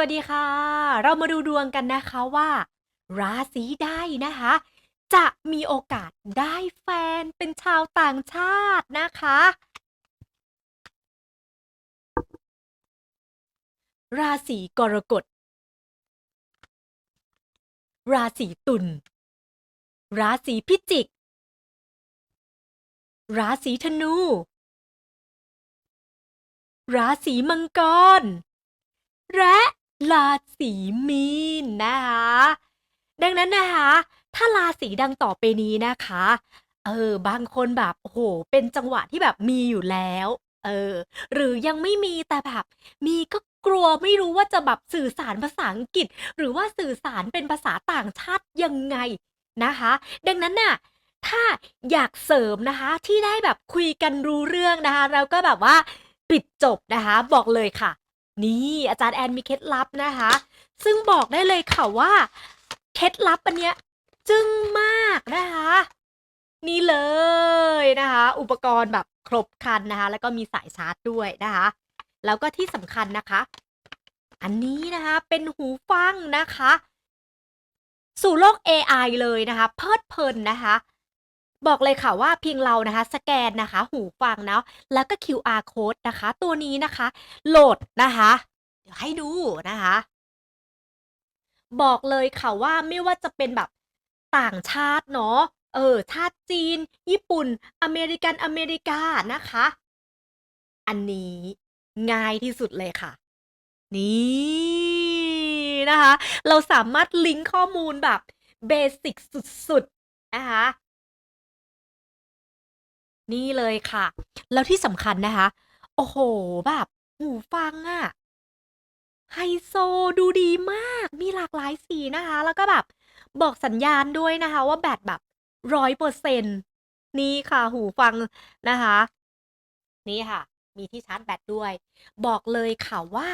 วัสดีค่ะ เรามาดูดวงกันนะคะว่า ราศีใดนะคะ จะมีโอกาสได้แฟนเป็นชาวต่างชาตินะคะ ราศีกรกฎ ราศีตุล ราศีพิจิก ราศีธนู ราศีมังกร และ ราศีมีนนะคะ ดังนั้นนะคะ ถ้าราศีดังต่อไปนี้นะคะ เออ บางคนแบบโอ้โห เป็นจังหวะที่แบบมีอยู่แล้ว เออ หรือยังไม่มีแต่แบบ มีก็กลัวไม่รู้ว่าจะแบบสื่อสารภาษาอังกฤษ หรือว่าสื่อสารเป็นภาษาต่างชาติยังไงนะคะ ดังนั้นน่ะถ้าอยากเสริมนะคะที่ได้แบบคุยกันรู้เรื่องนะคะ เราก็แบบว่าปิดจบนะคะ บอกเลยค่ะ นี่อาจารย์แอนมีเคล็ดลับนะคะ ซึ่งบอกได้เลยค่ะว่าเคล็ดลับอันเนี้ยจึ้งมากนะคะ นี่เลยนะคะ อุปกรณ์แบบครบครันนะคะ แล้วก็มีสายชาร์จด้วยนะคะ แล้วก็ที่สำคัญนะคะ อันนี้นะคะเป็นหูฟังนะคะ สู่โลก AI เลยนะคะ เพลิดเพลินนะคะ บอกเลยค่ะว่าเพียงเรานะคะ สแกนนะคะ หูฟังเนาะแล้วก็ QR code นะคะ ตัวนี้นะคะ โหลดนะคะ เดี๋ยวให้ดูนะคะ บอกเลยค่ะว่าไม่ว่าจะเป็นแบบต่างชาติเนาะเออ ชาติจีน ญี่ปุ่น อเมริกันอเมริกานะคะ อันนี้ง่ายที่สุดเลยค่ะ นี่นะคะ เราสามารถลิงก์ข้อมูลแบบเบสิกสุดๆนะคะ นี่เลยค่ะ แล้วที่สำคัญนะคะ โอ้โห แบบ หูฟังอะไฮโซดูดีมาก มีหลากหลายสีนะคะ แล้วก็แบบบอกสัญญาณด้วยนะคะว่าแบตแบบร้อยเปอร์เซ็นนี่ค่ะ หูฟังนะคะ นี่ค่ะ มีที่ชาร์จแบตด้วย บอกเลยค่ะว่า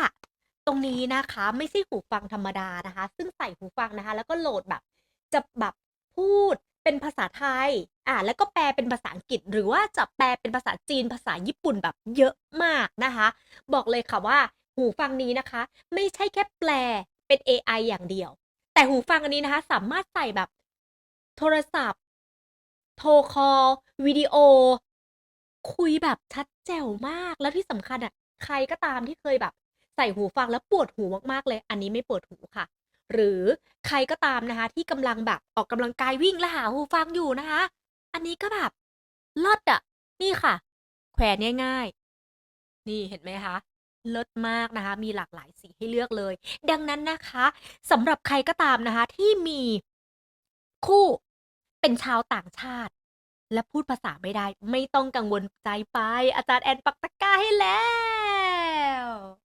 ตรงนี้นะคะ ไม่ใช่หูฟังธรรมดานะคะ ซึ่งใส่หูฟังนะคะ แล้วก็โหลดแบบ จะแบบพูดเป็นภาษาไทย อ่าแล้วก็แปลเป็นภาษาอังกฤษ หรือว่าจะแปลเป็นภาษาจีนภาษาญี่ปุ่นแบบเยอะมากนะคะ บอกเลยค่ะว่าหูฟังนี้นะคะ ไม่ใช่แค่แปลเป็น AI อย่างเดียว แต่หูฟังอันนี้นะคะ สามารถใส่แบบโทรศัพท์ โทรคอลวิดีโอ คุยแบบชัดแจ๋วมากแล้วที่สำคัญอะใครก็ตามที่เคยแบบ ใส่หูฟังแล้วปวดหูมากๆเลย อันนี้ไม่ปวดหูค่ะ หรือใครก็ตามนะคะ ที่กำลังแบบออกกำลังกายวิ่งแล้วหาหูฟังอยู่นะคะ อันนี้ก็แบบลิศอะนี่ค่ะ แขวนง่ายๆ นี่เห็นไหมคะเลิศมากนะคะ มีหลากหลายสีให้เลือกเลย ดังนั้นนะคะสำหรับใครก็ตามนะคะ ที่มีคู่เป็นชาวต่างชาติ และพูดภาษาไม่ได้ ไม่ต้องกังวลใจไป อาจารย์แอนปักตะก้าให้แล้ว